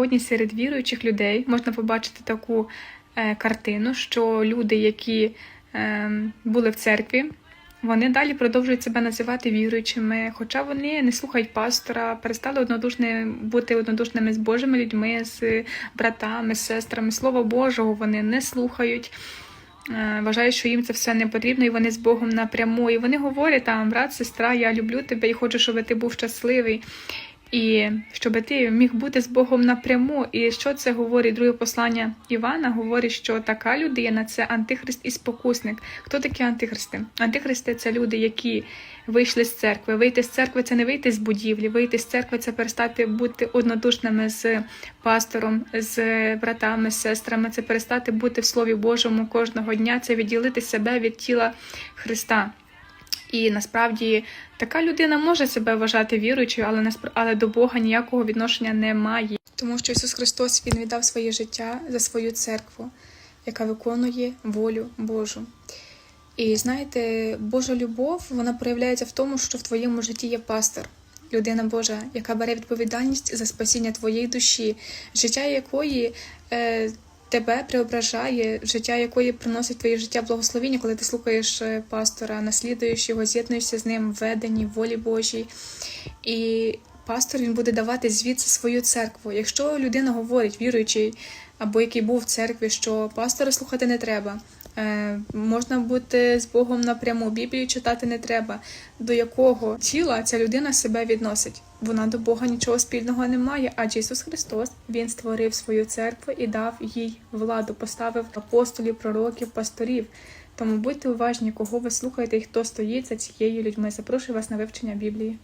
сьогодні серед віруючих людей можна побачити таку е, картину, що люди, які е, були в церкві, вони далі продовжують себе називати віруючими, хоча вони не слухають пастора, перестали однодушні бути однодушними з Божими людьми, з братами, з сестрами. Слова Божого вони не слухають. Е, Вважають, що їм це все не потрібно, і вони з Богом напряму. І вони говорять там, брат, сестра, я люблю тебе і хочу, щоб ти був щасливий. І щоб ти міг бути з Богом напряму. І що це говорить? Друге послання Івана говорить, що така людина це антихрист і спокусник. Хто такі антихристи? Антихристи це люди, які вийшли з церкви. Вийти з церкви це не вийти з будівлі. Вийти з церкви це перестати бути однодушними з пастором, з братами, з сестрами. Це перестати бути в Слові Божому кожного дня. Це відділити себе від тіла Христа. І насправді така людина може себе вважати віруючою, але але до Бога ніякого відношення не має. Тому що Ісус Христос Він віддав своє життя за свою церкву, яка виконує волю Божу. І знаєте, Божа любов вона проявляється в тому, що в твоєму житті є пастор, людина Божа, яка бере відповідальність за спасіння твоєї душі, життя якої е, тебе преображає, життя якої приносить твоє життя благословіння, коли ти слухаєш е, пастора, наслідуєш його, з'єднуєшся з ним в веденні, в волі Божій. І пастор він буде давати звідси свою церкву. Якщо людина говорить, віруючий або який був в церкві, що пастора слухати не треба. Е, можна бути з Богом напряму, Біблію читати не треба. До якого тіла ця людина себе відносить? Вона до Бога нічого спільного не має, адже Ісус Христос Він створив свою церкву і дав їй владу, поставив апостолів, пророків, пасторів. Тому будьте уважні, кого ви слухаєте і хто стоїть за цією людьми. Запрошую вас на вивчення Біблії.